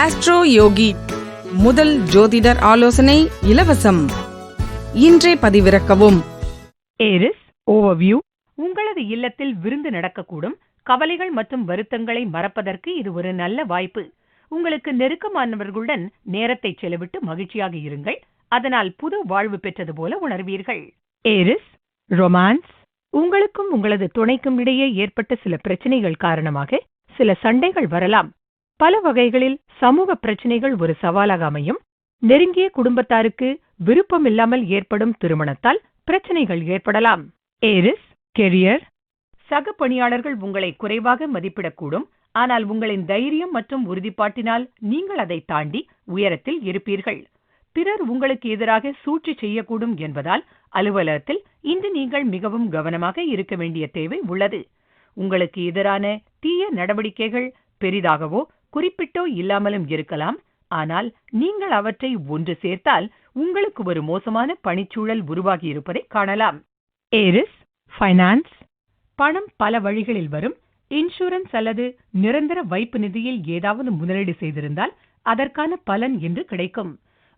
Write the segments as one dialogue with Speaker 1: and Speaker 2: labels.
Speaker 1: Astro யோகி முதல் ஜோதிடர் ஆலோசனை இலவசம். இன்றே பதிவிறக்கவும்.
Speaker 2: ஏரிஸ் ஓவர்வியூ உங்களது இல்லத்தில் விருந்து நடக்கக்கூடும். கவலைகள் மற்றும் வருத்தங்களை மறப்பதற்கு இது ஒரு நல்ல வாய்ப்பு. உங்களுக்கு நெருக்கமானவர்களுடன் நேரத்தை செலவிட்டு மகிழ்ச்சியாக இருங்கள். அதனால் புது வாழ்வு பெற்றது போல உணர்வீர்கள். ஏரிஸ் ரொமான்ஸ் உங்களுக்கும் உங்களது துணைக்கும் இடையே ஏற்பட்ட சில பிரச்சனைகள் காரணமாக சில சண்டைகள் வரலாம். பல வகைகளில் சமூக பிரச்சினைகள் ஒரு சவாலாக அமையும். நெருங்கிய குடும்பத்தாருக்கு விருப்பமில்லாமல் ஏற்படும் திருமணத்தால் பிரச்சனைகள் ஏற்படலாம். ஏரிஸ் கெரியர் சக பணியாளர்கள் உங்களை குறைவாக மதிப்பிடக்கூடும். ஆனால் உங்களின் தைரியம் மற்றும் உறுதிப்பாட்டினால் நீங்கள் அதை தாண்டி உயரத்தில் இருப்பீர்கள். பிறர் உங்களுக்கு எதிராக சூழ்ச்சி செய்யக்கூடும் என்பதால் அலுவலகத்தில் இன்று நீங்கள் மிகவும் கவனமாக இருக்க வேண்டிய தேவை உள்ளது. உங்களுக்கு எதிரான தீய நடவடிக்கைகள் பெரிதாகவோ குறிப்பிட்டோ இல்லாமலும் இருக்கலாம். ஆனால் நீங்கள் அவற்றை ஒன்று சேர்த்தால் உங்களுக்கு ஒரு மோசமான பணிச்சூழல் உருவாகி இருப்பதை காணலாம். ஏரிஸ் ஃபைனான்ஸ் பணம் பல வழிகளில் வரும். இன்சூரன்ஸ் அல்லது நிரந்தர வைப்பு நிதியில் ஏதாவது முதலீடு செய்திருந்தால் அதற்கான பலன் என்று கிடைக்கும்.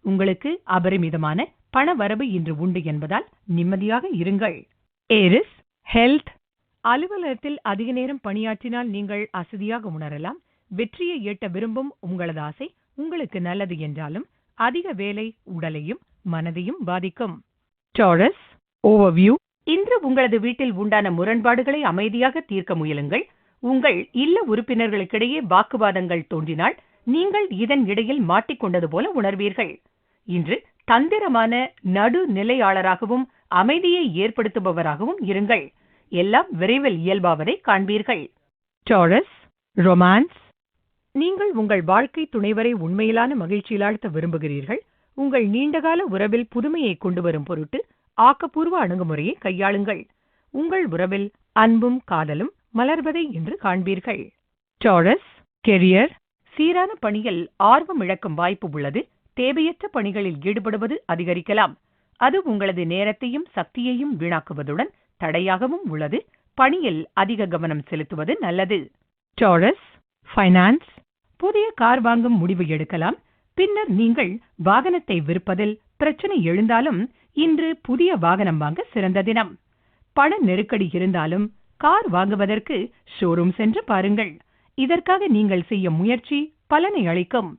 Speaker 2: உங்களுக்கு அபரிமிதமான பண வரவு இன்று உண்டு என்பதால் நிம்மதியாக இருங்கள். ஏரிஸ் ஹெல்த் அலுவலகத்தில் அதிக நேரம் பணியாற்றினால் நீங்கள் அசதியாக உணரலாம். வெற்றியை எட்ட விரும்பும் உங்களது ஆசை உங்களுக்கு நல்லது என்றாலும் அதிக வேலை உடலையும் மனதையும் பாதிக்கும். டாரஸ் ஓவர்வியூ இன்று உங்களது வீட்டில் உண்டான முரண்பாடுகளை அமைதியாக தீர்க்க முயலுங்கள். உங்கள் இல்ல உறுப்பினர்களுக்கிடையே வாக்குவாதங்கள் தோன்றினால் நீங்கள் இதன் இடையில் மாட்டிக்கொண்டது போல உணர்வீர்கள். இன்று தந்திரமான நடுநிலையாளராகவும் அமைதியை ஏற்படுத்துபவராகவும் இருங்கள். எல்லாம் விரைவில் இயல்பாவதை காண்பீர்கள். டாரஸ் ரொமான்ஸ் நீங்கள் உங்கள் வாழ்க்கை துணைவரை உண்மையிலான மகிழ்ச்சியில் ஆழ்த்த விரும்புகிறீர்கள். உங்கள் நீண்டகால உறவில் புதுமையை கொண்டு வரும் பொருட்டு ஆக்கப்பூர்வ அணுகுமுறையை கையாளுங்கள். உங்கள் உறவில் அன்பும் காதலும் மலர்வதை என்று காண்பீர்கள். டாரஸ் கெரியர் சீரான பணியில் ஆர்வம் இழக்கும் வாய்ப்பு உள்ளது. தேவையற்ற பணிகளில் ஈடுபடுவது அதிகரிக்கலாம். அது உங்களது நேரத்தையும் சக்தியையும் வீணாக்குவதுடன் தடையாகவும் உள்ளது. பணியில் அதிக கவனம் செலுத்துவது நல்லது. டாரஸ் ஃபைனான்ஸ் புதிய கார் வாங்கும் முடிவு எடுக்கலாம். பின்னர் நீங்கள் வாகனத்தை விற்பதில் பிரச்சனை எழுந்தாலும் இன்று புதிய வாகனம் வாங்க சிறந்த தினம். பண நெருக்கடி இருந்தாலும் கார் வாங்குவதற்கு ஷோரூம் சென்று பாருங்கள். இதற்காக நீங்கள் செய்யும் முயற்சி பலனை அளிக்கும்.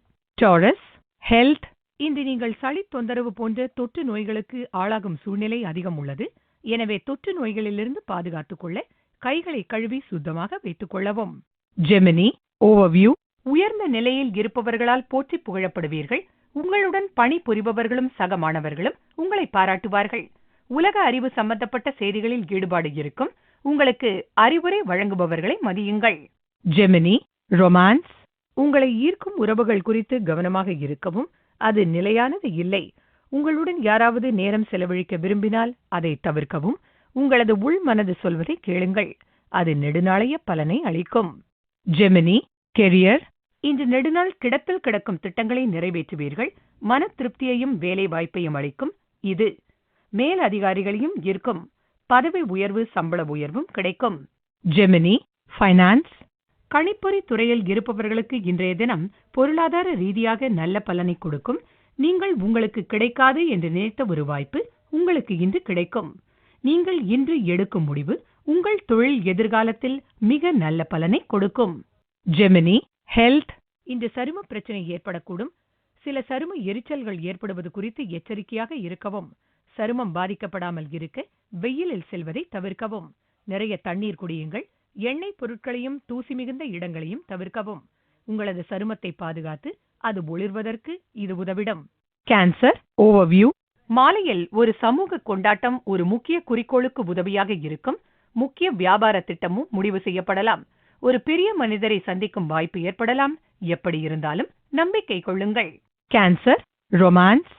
Speaker 2: டாரஸ் ஹெல்த் இன்று நீங்கள் சளி தொந்தரவு போன்ற தொற்று நோய்களுக்கு ஆளாகும் சூழ்நிலை அதிகம் உள்ளது. எனவே தொற்று நோய்களிலிருந்து பாதுகாத்துக் கொள்ள கைகளை கழுவி சுத்தமாக வைத்துக் கொள்ளவும். ஜெமினி ஓவர்வியூ உயர்ந்த நிலையில் இருப்பவர்களால் போற்றி புகழப்படுவீர்கள். உங்களுடன் பணி புரிபவர்களும் சக மாணவர்களும் உங்களை பாராட்டுவார்கள். உலக அறிவு சம்பந்தப்பட்ட செய்திகளில் ஈடுபாடு இருக்கும். உங்களுக்கு அறிவுரை வழங்குபவர்களை மதியுங்கள். Gemini romance. உங்களை ஈர்க்கும் உறவுகள் குறித்து கவனமாக இருக்கவும் அது நிலையானது இல்லை. உங்களுடன் யாராவது நேரம் செலவழிக்க விரும்பினால் அதை தவிர்க்கவும் உங்களது உள் மனது சொல்வதை கேளுங்கள். அது நெடுநாளைய பலனை அளிக்கும். Gemini career. இன்று நெடுநாள் கிடப்பில் கிடக்கும் திட்டங்களை நிறைவேற்றுவீர்கள். மன திருப்தியையும் வேலை வாய்ப்பையும் அளிக்கும். இது மேல் அதிகாரிகளையும் ஈர்க்கும். பதவி உயர்வு சம்பள உயர்வும் கிடைக்கும். ஜெமினி ஃபைனான்ஸ் கணிப்பொறி துறையில் இருப்பவர்களுக்கு இன்றைய தினம் பொருளாதார ரீதியாக நல்ல பலனை கொடுக்கும். நீங்கள் உங்களுக்கு கிடைக்காது என்று நினைத்த ஒரு வாய்ப்பு உங்களுக்கு இன்று கிடைக்கும். நீங்கள் இன்று எடுக்கும் முடிவு உங்கள் தொழில் எதிர்காலத்தில் மிக நல்ல பலனை கொடுக்கும். Gemini health. இன்று சரும பிரச்சனை ஏற்படக்கூடும். சில சரும எரிச்சல்கள் ஏற்படுவது குறித்து எச்சரிக்கையாக இருக்கவும். சருமம் பாதிக்கப்படாமல் இருக்க வெயிலில் செல்வதை தவிர்க்கவும். நிறைய தண்ணீர் குடியுங்கள். எண்ணெய் பொருட்களையும் தூசி மிகுந்த இடங்களையும் தவிர்க்கவும். உங்களது சருமத்தை பாதுகாத்து அது ஒளிர்வதற்கு இது உதவிடும். கேன்சர் ஓவர்வியூ மாலையில் ஒரு சமூக கொண்டாட்டம் ஒரு முக்கிய குறிக்கோளுக்கு உதவியாக இருக்கும். முக்கிய வியாபார திட்டமும் முடிவு செய்யப்படலாம். ஒரு பெரிய மனிதரை சந்திக்கும் வாய்ப்பு ஏற்படலாம். எப்படி இருந்தாலும் நம்பிக்கை கொள்ளுங்கள். கேன்சர் ரொமான்ஸ்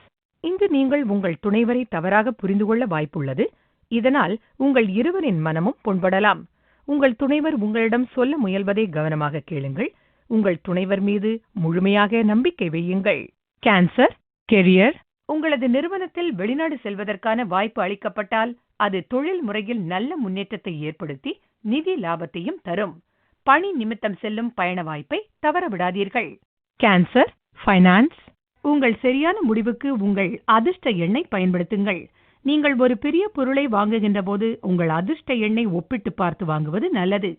Speaker 2: இன்று நீங்கள் உங்கள் துணைவரை தவறாக புரிந்து கொள்ள வாய்ப்புள்ளது. இதனால் உங்கள் இருவரின் மனமும் புண்படலாம். உங்கள் துணைவர் உங்களிடம் சொல்ல முயல்வதை கவனமாக கேளுங்கள். உங்கள் துணைவர் மீது முழுமையாக நம்பிக்கை வையுங்கள். கேன்சர் கெரியர் உங்களது நிறுவனத்தில் வெளிநாடு செல்வதற்கான வாய்ப்பு அளிக்கப்பட்டால் அது தொழில் முறையில் நல்ல முன்னேற்றத்தை ஏற்படுத்தி நிதி லாபத்தையும் தரும். பணி நிமித்தம் செல்லும் பயண வாய்ப்பை தவறவிடாதீர்கள் கேன்சர் ஃபைனான்ஸ் உங்கள் சரியான முடிவுக்கு உங்கள் அதிர்ஷ்ட எண்ணை பயன்படுத்துங்கள். நீங்கள் ஒரு பெரிய பொருளை வாங்குகின்ற போது உங்கள் அதிர்ஷ்ட எண்ணை ஒப்பிட்டு பார்த்து வாங்குவது நல்லது.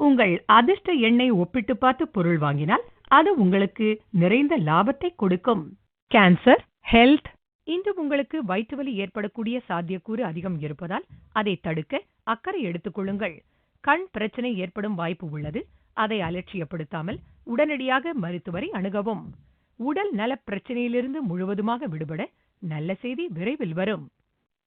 Speaker 2: உங்கள் அதிர்ஷ்ட எண்ணை ஒப்பிட்டு பார்த்து பொருள் வாங்கினால் அது உங்களுக்கு நிறைந்த லாபத்தை கொடுக்கும். கேன்சர் ஹெல்த் இன்று உங்களுக்கு வயிற்று வலி ஏற்படக்கூடிய சாத்தியக்கூறு அதிகம் இருப்பதால் அதை தடுக்க அக்கறை எடுத்துக் கொள்ளுங்கள். கண் பிரச்சனை ஏற்படும் வாய்ப்பு உள்ளது. அதை அலட்சியப்படுத்தாமல் உடனடியாக மருத்துவரை அணுகவும். உடல் நலப் பிரச்சனையிலிருந்து முழுவதுமாக விடுபட நல்ல செய்தி விரைவில் வரும்.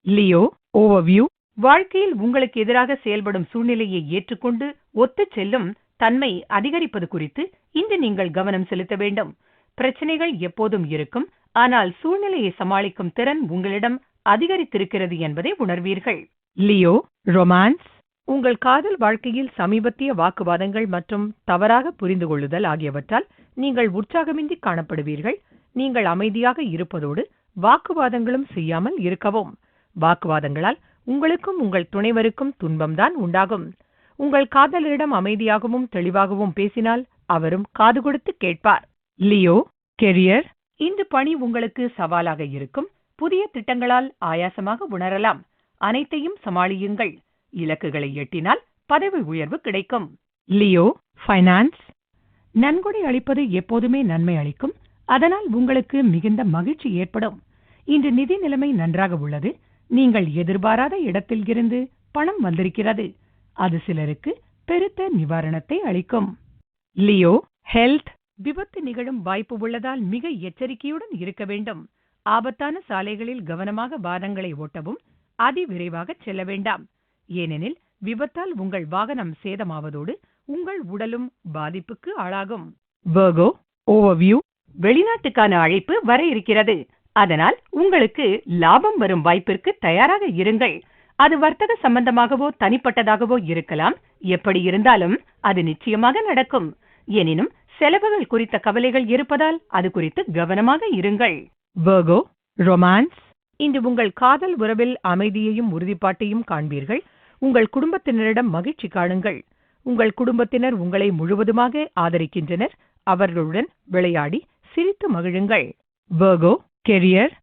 Speaker 2: லியோ ஓவர்வியூ வாழ்க்கையில் உங்களுக்கு எதிராக செயல்படும் சூழ்நிலையை ஏற்றுக்கொண்டு ஒத்துச் செல்லும் தன்மை அதிகரிப்பது குறித்து இன்று நீங்கள் கவனம் செலுத்த வேண்டும். பிரச்சனைகள் எப்போதும் இருக்கும் ஆனால் சூழ்நிலையை சமாளிக்கும் திறன் உங்களிடம் அதிகரித்திருக்கிறது என்பதை உணர்வீர்கள். லியோ ரொமான்ஸ் உங்கள் காதல் வாழ்க்கையில் சமீபத்திய வாக்குவாதங்கள் மற்றும் தவறாக புரிந்து கொள்ளுதல் ஆகியவற்றால் நீங்கள் உற்சாகமின்றி காணப்படுவீர்கள். நீங்கள் அமைதியாக இருப்பதோடு வாக்குவாதங்களும் செய்யாமல் இருக்கவும். வாக்குவாதங்களால் உங்களுக்கும் உங்கள் துணைவருக்கும் துன்பம்தான் உண்டாகும். உங்கள் காதலரிடம் அமைதியாகவும் தெளிவாகவும் பேசினால் அவரும் காது கொடுத்து கேட்பார். லியோ கெரியர் இந்த பணி உங்களுக்கு சவாலாக இருக்கும். புதிய திட்டங்களால் ஆயாசமாக உணரலாம். அனைத்தையும் சமாளியுங்கள். இலக்குகளை எட்டினால் பதவி உயர்வு கிடைக்கும். லியோ ஃபைனான்ஸ் நன்கொடை அளிப்பது எப்போதுமே நன்மை அளிக்கும். அதனால் உங்களுக்கு மிகுந்த மகிழ்ச்சி ஏற்படும். இன்று நிதி நிலைமை நன்றாக உள்ளது. நீங்கள் எதிர்பாராத இடத்தில் இருந்து பணம் வந்திருக்கிறது. அது சிலருக்கு பெருத்த நிவாரணத்தை அளிக்கும். லியோ ஹெல்த் விபத்து நிகழும் வாய்ப்பு உள்ளதால் மிக எச்சரிக்கையுடன் இருக்க வேண்டும். ஆபத்தான சாலைகளில் கவனமாக வாகனங்களை ஓட்டவும் அதிவிரைவாக செல்ல வேண்டாம். ஏனெனில் விபத்தால் உங்கள் வாகனம் சேதமாவதோடு உங்கள் உடலும் பாதிப்புக்கு ஆளாகும். வர்கோ ஓவர்வியூ வெளிநாட்டுக்கான அழைப்பு வர இருக்கிறது. அதனால் உங்களுக்கு லாபம் வரும் வாய்ப்பிற்கு தயாராக இருங்கள். அது வர்த்தக சம்பந்தமாகவோ தனிப்பட்டதாகவோ இருக்கலாம். எப்படி இருந்தாலும் அது நிச்சயமாக நடக்கும். எனினும் செலவுகள் குறித்த கவலைகள் இருப்பதால் அது குறித்து கவனமாக இருங்கள். வர்கோ ரொமான்ஸ் இன்று உங்கள் காதல் உறவில் அமைதியையும் உறுதிப்பாட்டையும் காண்பீர்கள். உங்கள் குடும்பத்தினரிடம் மகிழ்ச்சி காணுங்கள். உங்கள் குடும்பத்தினர் உங்களை முழுவதுமாக ஆதரிக்கின்றனர். அவர்களுடன் விளையாடி சிரித்து மகிழுங்கள். வர்கோ கெரியர்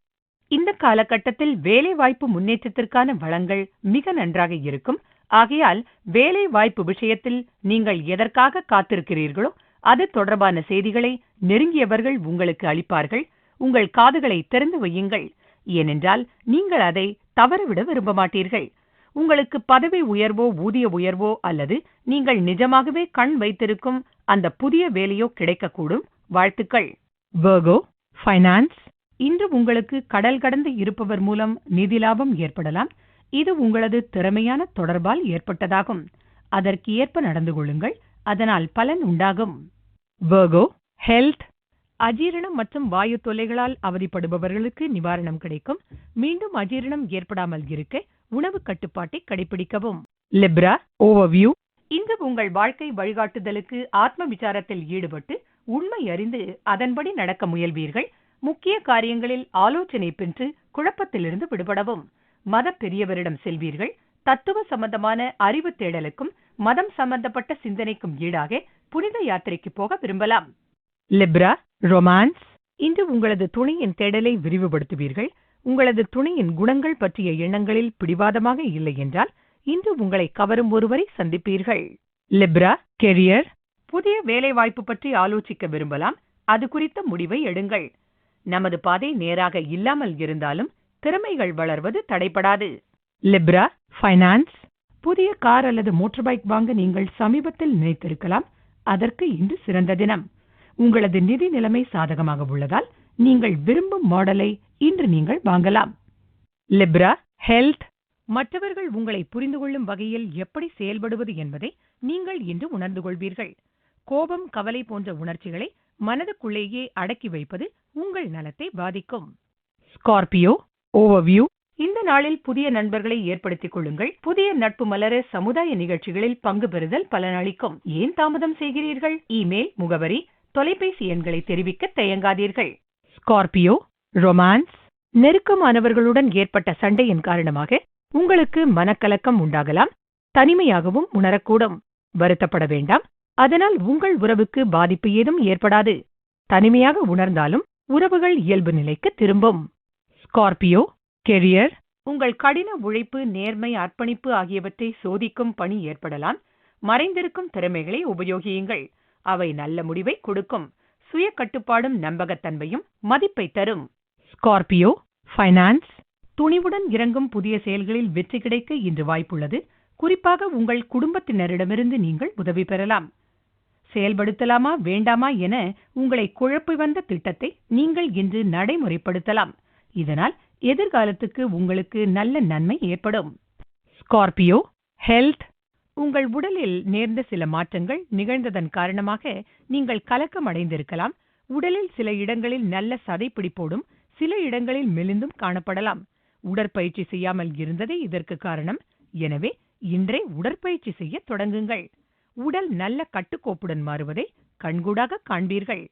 Speaker 2: இந்த காலகட்டத்தில் வேலைவாய்ப்பு முன்னேற்றத்திற்கான வளங்கள் மிக நன்றாக இருக்கும். ஆகையால் வேலை வாய்ப்பு விஷயத்தில் நீங்கள் எதற்காக காத்திருக்கிறீர்களோ அது தொடர்பான செய்திகளை நெருங்கியவர்கள் உங்களுக்கு அளிப்பார்கள். உங்கள் காதுகளை திறந்து வையுங்கள். ஏனென்றால் நீங்கள் அதை தவறவிட விரும்ப மாட்டீர்கள் உங்களுக்கு பதவி உயர்வோ ஊதிய உயர்வோ அல்லது நீங்கள் நிஜமாகவே கண் வைத்திருக்கும் அந்த புதிய வேலையோ கிடைக்கக்கூடும். வாழ்த்துக்கள். வர்கோ ஃபைனான்ஸ் இன்று உங்களுக்கு கடல் கடந்து இருப்பவர் மூலம் நிதி லாபம் ஏற்படலாம். இது உங்களது திறமையான தொடர்பால் ஏற்பட்டதாகும். அதற்கு ஏற்ப நடந்து கொள்ளுங்கள். அதனால் பலன் உண்டாகும். வர்கோ ஹெல்த் அஜீரணம் மற்றும் வாயு தொல்லைகளால் அவதிப்படுபவர்களுக்கு நிவாரணம் கிடைக்கும். மீண்டும் அஜீரணம் ஏற்படாமல் இருக்க உணவு கட்டுப்பாட்டை கடைபிடிக்கவும் லிப்ரா ஓவர்வியூ இன்று உங்கள் வாழ்க்கை வழிகாட்டுதலுக்கு ஆத்ம விசாரத்தில் ஈடுபட்டு உண்மை அறிந்து அதன்படி நடக்க முயல்வீர்கள். முக்கிய காரியங்களில் ஆலோசனை பெற்று குழப்பத்திலிருந்து விடுபடவும். மத பெரியவரிடம் செல்வீர்கள். தத்துவ சம்பந்தமான அறிவு தேடலுக்கும் மதம் சம்பந்தப்பட்ட சிந்தனைக்கும் ஈடாக புனித யாத்திரைக்கு போக விரும்பலாம். லிப்ரா ரொமான்ஸ் இன்று உங்களது துணையின் தேடலை விரிவுபடுத்துவீர்கள். உங்களது துணையின் குணங்கள் பற்றிய எண்ணங்களில் பிடிவாதமாக இல்லை என்றால் இன்று உங்களை கவரும் ஒருவரை சந்திப்பீர்கள். லிப்ரா கெரியர் புதிய வேலைவாய்ப்பு பற்றி ஆலோசிக்க விரும்பலாம். அது குறித்த முடிவை எடுங்கள். நமது பாதை நேராக இல்லாமல் இருந்தாலும் திறமைகள் வளர்வது தடைபடாது. லிப்ரா ஃபைனான்ஸ் புதிய கார் அல்லது மோட்டார் பைக் வாங்க நீங்கள் சமீபத்தில் நினைத்திருக்கலாம். அதற்கு இன்று சிறந்த தினம். உங்களது நிதி நிலைமை சாதகமாக உள்ளதால் நீங்கள் விரும்பும் மாடலை இன்று நீங்கள் வாங்கலாம். லிப்ரா ஹெல்த் மற்றவர்கள் உங்களை புரிந்து கொள்ளும் வகையில் எப்படி செயல்படுவது என்பதை நீங்கள் இன்று உணர்ந்து கொள்வீர்கள். கோபம் கவலை போன்ற உணர்ச்சிகளை மனதுக்குள்ளேயே அடக்கி வைப்பது உங்கள் நலத்தை பாதிக்கும். ஸ்கார்பியோ ஓவர்வியூ இந்த நாளில் புதிய நண்பர்களை ஏற்படுத்திக் கொள்ளுங்கள். புதிய நட்பு மலர சமுதாய நிகழ்ச்சிகளில் பங்கு பெறுதல் பலனளிக்கும். ஏன் தாமதம் செய்கிறீர்கள்? இமெயில் முகவரி தொலைபேசி எண்களை தெரிவிக்க தயங்காதீர்கள். ஸ்கார்பியோ ரொமான்ஸ் நெருக்கமானவர்களுடன் ஏற்பட்ட சண்டையின் காரணமாக உங்களுக்கு மனக்கலக்கம் உண்டாகலாம் தனிமையாகவும் உணரக்கூடும். வருத்தப்பட வேண்டாம். அதனால் உங்கள் உறவுக்கு பாதிப்பு ஏதும் ஏற்படாது. தனிமையாக உணர்ந்தாலும் உறவுகள் இயல்பு நிலைக்கு திரும்பும். ஸ்கார்பியோ கெரியர் உங்கள் கடின உழைப்பு நேர்மை அர்ப்பணிப்பு ஆகியவற்றை சோதிக்கும் பணி ஏற்படலாம். மறைந்திருக்கும் திறமைகளை உபயோகியுங்கள். அவை நல்ல முடிவை கொடுக்கும். சுய கட்டுப்பாடும் நம்பகத்தன்மையும் மதிப்பை தரும். ஸ்கார்பியோ ஃபைனான்ஸ் துணிவுடன் இறங்கும் புதிய செயல்களில் வெற்றி கிடைக்க இன்று வாய்ப்புள்ளது. குறிப்பாக உங்கள் குடும்பத்தினரிடமிருந்து நீங்கள் உதவி பெறலாம். செயல்படுத்தலாமா வேண்டாமா என உங்களை குழப்பி வந்த திட்டத்தை நீங்கள் இன்று நடைமுறைப்படுத்தலாம். இதனால் எதிர்காலத்துக்கு உங்களுக்கு நல்ல நன்மை ஏற்படும். ஸ்கார்பியோ ஹெல்த் உங்கள் உடலில் நேர்ந்த சில மாற்றங்கள் நிகழ்ந்ததன் காரணமாக நீங்கள் கலக்கம் அடைந்திருக்கலாம் உடலில் சில இடங்களில் நல்ல சதைப்பிடிப்போடும் சில இடங்களில் மெலிந்தும் காணப்படலாம். உடற்பயிற்சி செய்யாமல் இருந்ததே இதற்கு காரணம். எனவே இன்றே உடற்பயிற்சி செய்ய தொடங்குங்கள். உடல் நல்ல கட்டுக்கோப்புடன் மாறுவதை கண்கூடாக காண்பீர்கள்.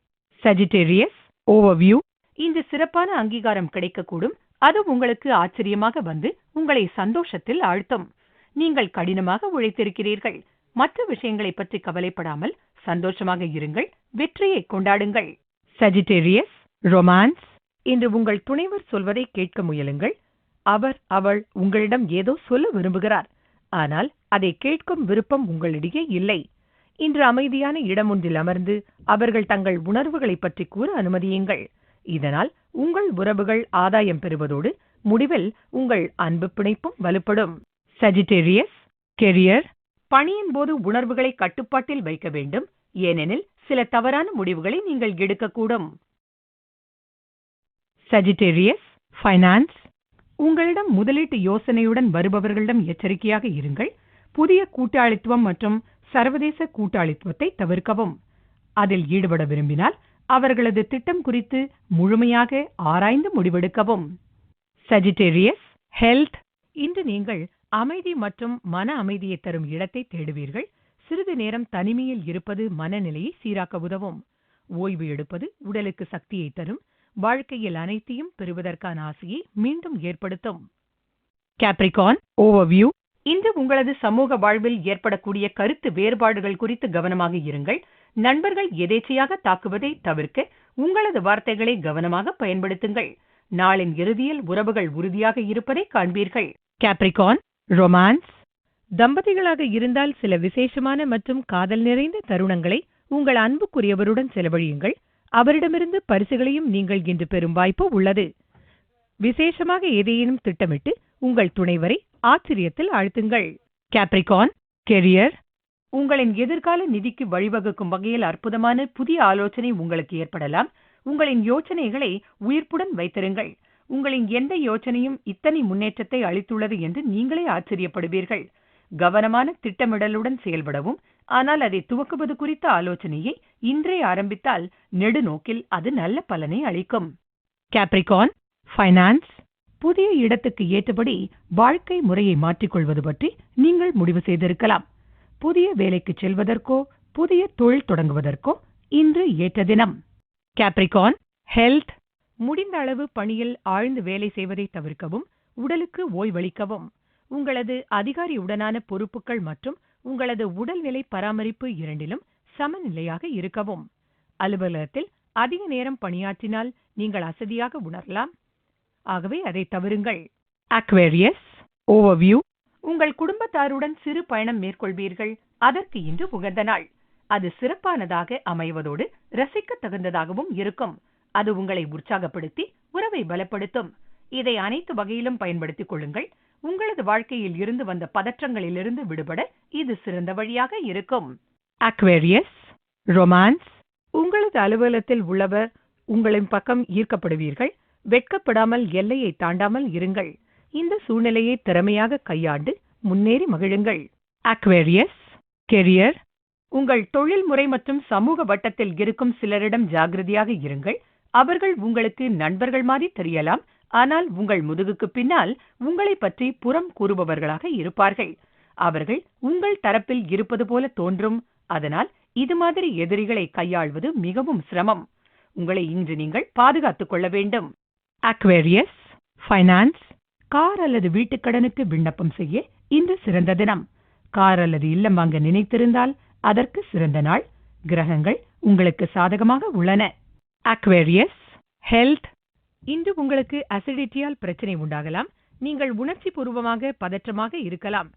Speaker 2: சஜிடேரியஸ் ஓவர்வியூ இந்த சிறப்பான அங்கீகாரம் கிடைக்கக்கூடும். அது உங்களுக்கு ஆச்சரியமாக வந்து உங்களை சந்தோஷத்தில் ஆழ்த்தும். நீங்கள் கடினமாக உழைத்திருக்கிறீர்கள். மற்ற விஷயங்களைப் பற்றி கவலைப்படாமல் சந்தோஷமாக இருங்கள். வெற்றியை கொண்டாடுங்கள். சஜிடேரியஸ் ரொமான்ஸ் இன்று உங்கள் துணைவர் சொல்வதை கேட்க முயலுங்கள். அவர் அவள் உங்களிடம் ஏதோ சொல்ல விரும்புகிறார். ஆனால் அதை கேட்கும் விருப்பம் உங்களிடையே இல்லை. இன்று அமைதியான இடம் ஒன்றில் அமர்ந்து அவர்கள் தங்கள் உணர்வுகளைப் பற்றி கூற அனுமதியுங்கள். இதனால் உங்கள் உறவுகள் ஆதாயம் பெறுவதோடு முடிவில் உங்கள் அன்பு பிணைப்பும் வலுப்படும். சஜிடேரியஸ் கெரியர் பணியின் போது உணர்வுகளை கட்டுப்பாட்டில் வைக்க வேண்டும். ஏனெனில் சில தவறான முடிவுகளை நீங்கள் எடுக்கக்கூடும். சஜிடேரியஸ் ஃபைனான்ஸ் உங்களிடம் முதலீட்டு யோசனையுடன் வருபவர்களிடம் எச்சரிக்கையாக இருங்கள். புதிய கூட்டாளித்துவம் மற்றும் சர்வதேச கூட்டாளித்துவத்தை தவிர்க்கவும். அதில் ஈடுபட விரும்பினால் அவர்களது திட்டம் குறித்து முழுமையாக ஆராய்ந்து முடிவெடுக்கவும். சஜிடேரியஸ் ஹெல்த் இன்று நீங்கள் அமைதி மற்றும் மன அமைதியை தரும் இடத்தை தேடுவீர்கள். சிறிது நேரம் தனிமையில் இருப்பது மனநிலையை சீராக்க உதவும். ஓய்வு எடுப்பது உடலுக்கு சக்தியை தரும். வாழ்க்கையில் அனைத்தையும் பெறுவதற்கான ஆசையை மீண்டும் ஏற்படுத்தும். கேப்ரிகான் ஓவர்வியூ இன்று உங்களது சமூக வாழ்வில் ஏற்படக்கூடிய கருத்து வேறுபாடுகள் குறித்து கவனமாக இருங்கள். நண்பர்கள் எதேச்சையாக தாக்குவதை தவிர்க்க உங்களது வார்த்தைகளை கவனமாக பயன்படுத்துங்கள். நாளின் இறுதியில் உறவுகள் உறுதியாக இருப்பதை காண்பீர்கள். Capricorn romance. தம்பதிகளாக இருந்தால் சில விசேஷமான மற்றும் காதல் நிறைந்த தருணங்களை உங்கள் அன்புக்குரியவருடன் செலவழியுங்கள். அவரிடமிருந்து பரிசுகளையும் நீங்கள் இன்று பெறும் வாய்ப்பு உள்ளது. விசேஷமாக ஏதேனும் திட்டமிட்டு உங்கள் துணைவரை ஆச்சரியத்தில் ஆழ்த்துங்கள். கேப்ரிகான் கெரியர் உங்களின் எதிர்கால நிதிக்கு வழிவகுக்கும் வகையில் அற்புதமான புதிய ஆலோசனை உங்களுக்கு ஏற்படலாம். உங்களின் யோசனைகளை உயிர்ப்புடன் வைத்திருங்கள். உங்களின் எந்த யோசனையும் இத்தனை முன்னேற்றத்தை அளித்துள்ளது என்று நீங்களே ஆச்சரியப்படுவீர்கள். கவனமான திட்டமிடலுடன் செயல்படவும் ஆனால் அதை துவக்குவது குறித்த ஆலோசனையை இன்றே ஆரம்பித்தால் நெடுநோக்கில் அது நல்ல பலனை அளிக்கும். கேப்ரிகான் ஃபைனான்ஸ் புதிய இடத்துக்கு ஏற்றபடி வாழ்க்கை முறையை மாற்றிக்கொள்வது பற்றி நீங்கள் முடிவு செய்திருக்கலாம். புதிய வேலைக்கு செல்வதற்கோ புதிய தொழில் தொடங்குவதற்கோ இன்று ஏற்ற தினம். கேப்ரிகான் ஹெல்த் முடிந்த அளவு பணியில் ஆழ்ந்து வேலை செய்வதை தவிர்க்கவும் உடலுக்கு ஓய்வளிக்கவும். உங்களது அதிகாரியுடனான பொறுப்புகள் மற்றும் உங்களது உடல்நிலை பராமரிப்பு இரண்டிலும் சமநிலையாக இருக்கவும். அலுவலகத்தில் அதிக நேரம் பணியாற்றினால் நீங்கள் அசதியாக உணரலாம். ஆகவே அதை தவிருங்கள் அக்வேரியஸ் ஓவர்வியூ உங்கள் குடும்பத்தாருடன் சிறு பயணம் மேற்கொள்வீர்கள். அதற்கு இன்று உகந்த நாள். அது சிறப்பானதாக அமைவதோடு ரசிக்க தகுந்ததாகவும் இருக்கும். அது உங்களை உற்சாகப்படுத்தி உறவை பலப்படுத்தும். இதை அனைத்து வகையிலும் பயன்படுத்திக் கொள்ளுங்கள். உங்களது வாழ்க்கையில் இருந்து வந்த பதற்றங்களிலிருந்து விடுபட இது சிறந்த வழியாக இருக்கும். அக்வேரியஸ் ரொமான்ஸ் உங்களது அலுவலகத்தில் உள்ளவர் உங்களின் பக்கம் ஈர்க்கப்படுவீர்கள். வெட்கப்படாமல் எல்லையை தாண்டாமல் இருங்கள். இந்த சூழ்நிலையை திறமையாக கையாண்டு முன்னேறி மகிழுங்கள். அக்வேரியஸ் கெரியர் உங்கள் தொழில்முறை மற்றும் சமூக வட்டத்தில் இருக்கும் சிலரிடம் ஜாகிரதையாக இருங்கள். அவர்கள் உங்களுக்கு நண்பர்கள் மாதிரி தெரியலாம். ஆனால் உங்கள் முதுகுக்கு பின்னால் உங்களை பற்றி புறம் கூறுபவர்களாக இருப்பார்கள். அவர்கள் உங்கள் தரப்பில் இருப்பது போல தோன்றும். அதனால் இது மாதிரி எதிரிகளை கையாள்வது மிகவும் சிரமம். உங்களை இன்று நீங்கள் பாதுகாத்துக் கொள்ள வேண்டும். அக்வேரியஸ் ஃபைனான்ஸ் கார் அல்லது வீட்டுக்கடனுக்கு விண்ணப்பம் செய்ய இன்று சிறந்த தினம். கார் அல்லது இல்லம் வாங்க நினைத்திருந்தால் அதற்கு சிறந்த நாள். கிரகங்கள் உங்களுக்கு சாதகமாக உள்ளன. அக்வேரியஸ் ஹெல்த் இன்று உங்களுக்கு அசிடிட்டியால் பிரச்சனை உண்டாகலாம். நீங்கள் உணர்ச்சி பூர்வமாக பதற்றமாக இருக்கலாம்.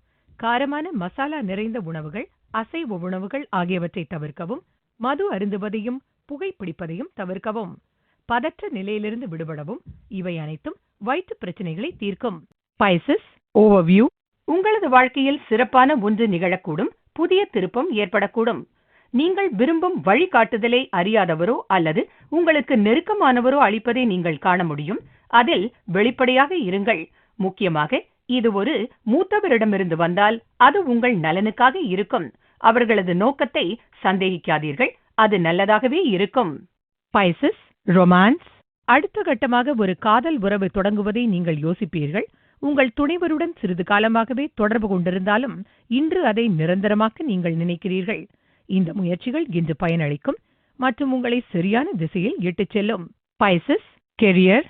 Speaker 2: காரமான மசாலா நிறைந்த உணவுகள் அசைவ உணவுகள் ஆகியவற்றை தவிர்க்கவும் மது அருந்துவதையும் புகைப்பிடிப்பதையும் தவிர்க்கவும். பதற்ற நிலையிலிருந்து விடுபடவும் இவை அனைத்தும் வயிற்று பிரச்சனைகளை தீர்க்கும். பைசஸ் ஓவர்வியூ உங்களது வாழ்க்கையில் சிறப்பான ஒன்று நிகழக்கூடும் புதிய திருப்பம் ஏற்படக்கூடும். நீங்கள் விரும்பும் வழிகாட்டுதலை அறியாதவரோ அல்லது உங்களுக்கு நெருக்கமானவரோ அளிப்பதை நீங்கள் காண முடியும். அதில் வெளிப்படையாக இருங்கள். முக்கியமாக இது ஒரு மூத்தவரிடமிருந்து வந்தால் அது உங்கள் நலனுக்காக இருக்கும். அவர்களது நோக்கத்தை சந்தேகிக்காதீர்கள். அது நல்லதாகவே இருக்கும். பைசஸ் ரொமான்ஸ் அடுத்த கட்டமாக ஒரு காதல் உறவு தொடங்குவதை நீங்கள் யோசிப்பீர்கள். உங்கள் துணைவருடன் சிறிது காலமாகவே தொடர்பு கொண்டிருந்தாலும் இன்று அதை நிரந்தரமாக்க நீங்கள் நினைக்கிறீர்கள். இந்த முயற்சிகள் இன்று பயனளிக்கும் மற்றும் உங்களை சரியான திசையில் இட்டுச் செல்லும். பைசஸ் கெரியர்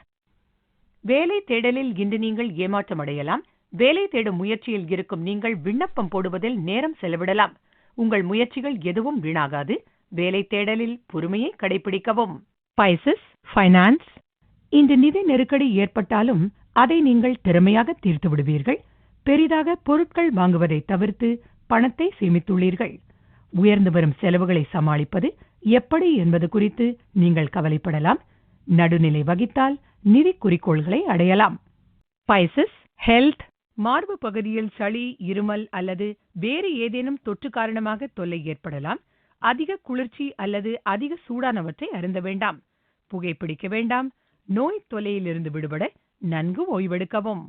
Speaker 2: வேலை தேடலில் இன்று நீங்கள் ஏமாற்றமடையலாம் வேலை தேடும் முயற்சியில் இருக்கும் நீங்கள் விண்ணப்பம் போடுவதில் நேரம் செலவிடலாம். உங்கள் முயற்சிகள் எதுவும் வீணாகாது. வேலை தேடலில் பொறுமையை கடைபிடிக்கவும். பைசஸ் ஃபைனான்ஸ் இன்று நிதி நெருக்கடி ஏற்பட்டாலும் அதை நீங்கள் திறமையாக தீர்த்து விடுவீர்கள். பெரிதாக பொருட்கள் வாங்குவதை தவிர்த்து பணத்தை சேமித்துள்ளீர்கள். உயர்ந்து வரும் செலவுகளை சமாளிப்பது எப்படி என்பது குறித்து நீங்கள் கவலைப்படலாம். நடுநிலை வகித்தால் நிதி குறிக்கோள்களை அடையலாம். பைசஸ் ஹெல்த் மார்பு பகுதியில் சளி இருமல் அல்லது வேறு ஏதேனும் தொற்று காரணமாக தொல்லை ஏற்படலாம். அதிக குளிர்ச்சி அல்லது அதிக சூடானவற்றை அருந்த வேண்டாம். புகைப்பிடிக்க வேண்டாம். நோய் தொல்லையிலிருந்து விடுபட நன்கு ஓய்வெடுக்கவும்.